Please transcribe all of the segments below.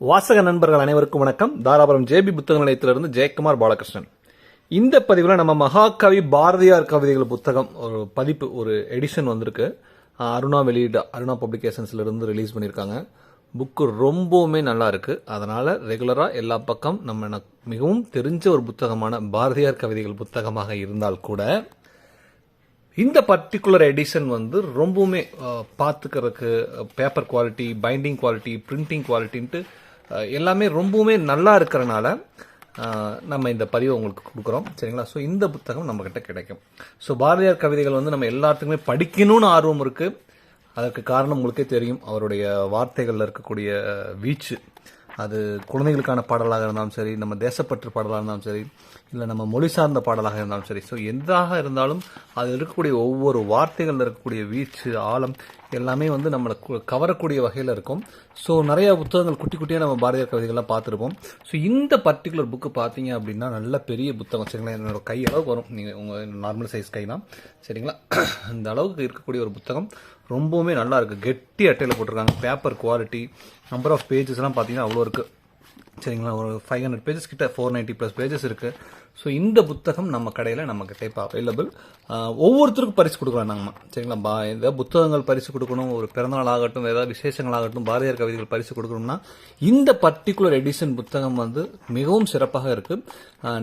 வாசக நண்பர்கள் அனைவருக்கும் வணக்கம். தாராபுரம் ஜேபி புத்தக நிலையத்திலிருந்து ஜெயக்குமார் பாலகிருஷ்ணன். இந்த பதிவில் நம்ம மகாகவி பாரதியார் கவிதைகள் புத்தகம் ஒரு பதிப்பு ஒரு எடிஷன் வந்திருக்கு. அருணா வெளியீடு அருணா பப்ளிகேஷன்ஸ்லேருந்து ரிலீஸ் பண்ணியிருக்காங்க. புக்கு ரொம்பவுமே நல்லா இருக்கு. அதனால ரெகுலராக எல்லா பக்கம் நம்ம எனக்கு மிகவும் தெரிஞ்ச ஒரு புத்தகமான பாரதியார் கவிதைகள் புத்தகமாக இருந்தால் கூட இந்த பர்டிகுலர் எடிஷன் வந்து ரொம்பவுமே பார்த்துக்கிறதுக்கு பார்த்துக்கறதுக்கு paper quality binding quality printing குவாலிட்டின்ட்டு எல்லாமே ரொம்பவுமே நல்லா இருக்கிறனால நம்ம இந்த பதிவை உங்களுக்கு கொடுக்குறோம். சரிங்களா? ஸோ இந்த புத்தகம் நம்மக்கிட்ட கிடைக்கும். ஸோ பாரதியார் கவிதைகள் வந்து நம்ம எல்லாத்துக்குமே படிக்கணும்னு ஆர்வம் இருக்குது அதற்கு காரணம் உங்களுக்கே தெரியும். அவருடைய வார்த்தைகளில் இருக்கக்கூடிய வீச்சு. அது குழந்தைகளுக்கான பாடலாக இருந்தாலும் சரி நம்ம தேசப்பற்று பாடலாக இருந்தாலும் சரி இல்லை நம்ம மொழி சார்ந்த பாடலாக இருந்தாலும் சரி. ஸோ எதாக இருந்தாலும் அதில் இருக்கக்கூடிய ஒவ்வொரு வார்த்தைகளில் இருக்கக்கூடிய வீச்சு ஆழம் எல்லாமே வந்து நம்மளை கவரக்கூடிய வகையில் இருக்கும். ஸோ நிறைய புத்தகங்கள் குட்டி குட்டியாக நம்ம பாரதியார் கவிதைகள்லாம் பார்த்துருப்போம். ஸோ இந்த பர்டிகுலர் புக்கு பார்த்தீங்க அப்படின்னா நல்ல பெரிய புத்தகம். சரிங்களா? என்னோட கை அளவுக்கு வரும். நீங்கள் உங்கள் நார்மல் சைஸ் கை தான் சரிங்களா? அந்த அளவுக்கு இருக்கக்கூடிய ஒரு புத்தகம். ரொம்பவுமே நல்லா இருக்குது கெட்டி அட்டையில் போட்டிருக்காங்க. பேப்பர் குவாலிட்டி நம்பர் ஆஃப் பேஜஸ்லாம் பார்த்தீங்கன்னா அவ்வளோ இருக்குது சரிங்களா? ஒரு ஃபைவ் ஹண்ட்ரட் பேஜஸ் கிட்ட ஃபோர் நைன்ட்டி ப்ளஸ் பேஜஸ் இருக்கு. ஸோ இந்த புத்தகம் நம்ம கடையில் நம்ம கிட்ட இப்போ அவைலபிள் ஒவ்வொருத்தருக்கும் பரிசு கொடுக்கலாம் நாங்கள் சரிங்களா? பா இந்த புத்தகங்கள் பரிசு கொடுக்கணும் ஒரு பிறந்தநாள் ஆகட்டும் ஏதாவது விசேஷங்கள் ஆகட்டும் பாரதியார் கவிதைகள் பரிசு கொடுக்கணும்னா இந்த பர்டிகுலர் எடிஷன் புத்தகம் வந்து மிகவும் சிறப்பாக இருக்கு.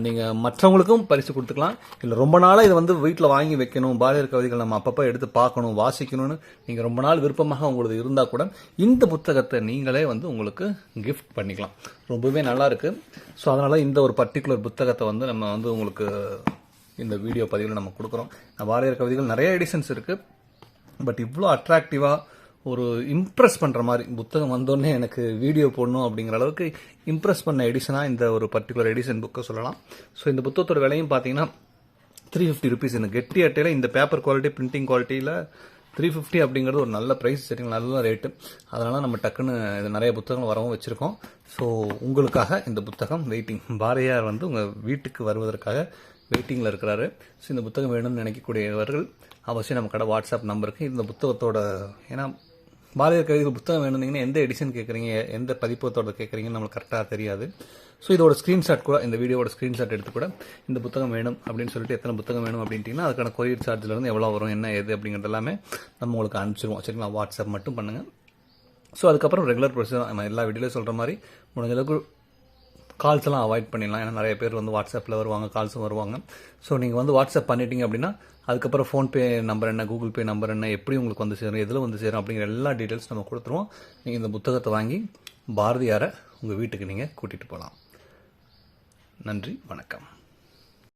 நீங்கள் மற்றவங்களுக்கும் பரிசு கொடுத்துக்கலாம். இல்லை ரொம்ப நாளாக இதை வந்து வீட்டில் வாங்கி வைக்கணும் பாரதியார் கவிதைகள் நம்ம அப்பப்போ எடுத்து பார்க்கணும் வாசிக்கணும்னு நீங்கள் ரொம்ப நாள் விருப்பமாக உங்களுக்கு இருந்தால் கூட இந்த புத்தகத்தை நீங்களே வந்து உங்களுக்கு கிஃப்ட் பண்ணிக்கலாம். ரொம்ப ரொம்பவே நல்லா இருக்குது ஸோ அதனால் இந்த ஒரு பர்டிகுலர் புத்தகத்தை வந்து நம்ம வந்து உங்களுக்கு இந்த வீடியோ பதிவில் நம்ம கொடுக்குறோம். வாரியர் கவிதைகள் நிறைய எடிஷன்ஸ் இருக்குது பட் இவ்வளோ அட்ராக்டிவாக ஒரு இம்ப்ரெஸ் பண்ணுற மாதிரி புத்தகம் வந்தோடனே எனக்கு வீடியோ போடணும் அப்படிங்கிற அளவுக்கு இம்ப்ரெஸ் பண்ண எடிஷனாக இந்த ஒரு பர்டிகுலர் எடிஷன் புக்கை சொல்லலாம். ஸோ இந்த புத்தகத்தோட விலையும் பார்த்தீங்கன்னா த்ரீ ஃபிஃப்டி ருபீஸ் எனக்கு கெட்டி அட்டையில் இந்த பேப்பர் குவாலிட்டி பிரிண்டிங் குவாலிட்டியில் த்ரீ ஃபிஃப்டி அப்படிங்கிறது ஒரு நல்ல ப்ரைஸ் சரிங்களா நல்ல ரேட்டு அதனால் நம்ம டக்குன்னு இது நிறைய புத்தகங்கள் வரவும் வச்சுருக்கோம். ஸோ உங்களுக்காக இந்த புத்தகம் வெயிட்டிங் பாரதியார் வந்து உங்கள் வீட்டுக்கு வருவதற்காக வெயிட்டிங்கில் இருக்கிறாரு. ஸோ இந்த புத்தகம் வேணும்னு நினைக்கக்கூடியவர்கள் அவசியம் நம்ம கடை வாட்ஸ்அப் நம்பருக்கு இந்த புத்தகத்தோட ஏன்னா பாரதியார் கவிதைகள் புத்தகம் வேணும்னீங்கன்னா எந்த எடிஷன் கேட்குறீங்க எந்த பதிப்பத்தோட கேட்குறீங்கன்னு நம்மளுக்கு கரெக்டாக தெரியாது. ஸோ இதோட ஸ்க்ரீன்ஷாட் கூட இந்த வீடியோட ஸ்க்ரீன்ஷாட் எடுத்து கூட இந்த புத்தகம் வேணும் அப்படின்னு சொல்லிட்டு எத்தனை புத்தகம் வேணும் அப்படின்ட்டிங்கன்னா அதுக்கான கொரியர் சார்ஜ்லேருந்து எவ்வளோ வரும் என்ன ஏது அப்படிங்கிறது எல்லாமே நம்ம உங்களுக்கு அனுப்பிச்சிருவோம். சரிங்களா? வாட்ஸ்அப் மட்டும் பண்ணுங்கள் ஸோ அதுக்கப்புறம் ரெகுலர் ப்ரொசீஜர் நம்ம எல்லா வீடியோலையும் சொல்கிற மாதிரி முடிஞ்ச அளவுக்கு கால்ஸ் எல்லாம் அவாய்ட் பண்ணிடலாம். ஏன்னா நிறைய பேர் வந்து வாட்ஸ்அப்பில் வருவாங்க கால்ஸும் வருவாங்க. ஸோ நீங்கள் வந்து வாட்ஸ்அப் பண்ணிட்டீங்க அப்படின்னா அதுக்கப்புறம் ஃபோன்பே நம்பர் என்ன கூகுள் பே நம்பர் என்ன எப்படி உங்களுக்கு வந்து சேரும் எதில் வந்து சேரும் அப்படிங்கிற எல்லா டீட்டெயில்ஸ் நம்ம கொடுத்துருவோம். நீங்கள் இந்த புத்தகத்தை வாங்கி பாரதியாரை உங்கள் வீட்டுக்கு நீங்கள் கூட்டிகிட்டு போகலாம் நன்றி வணக்கம்.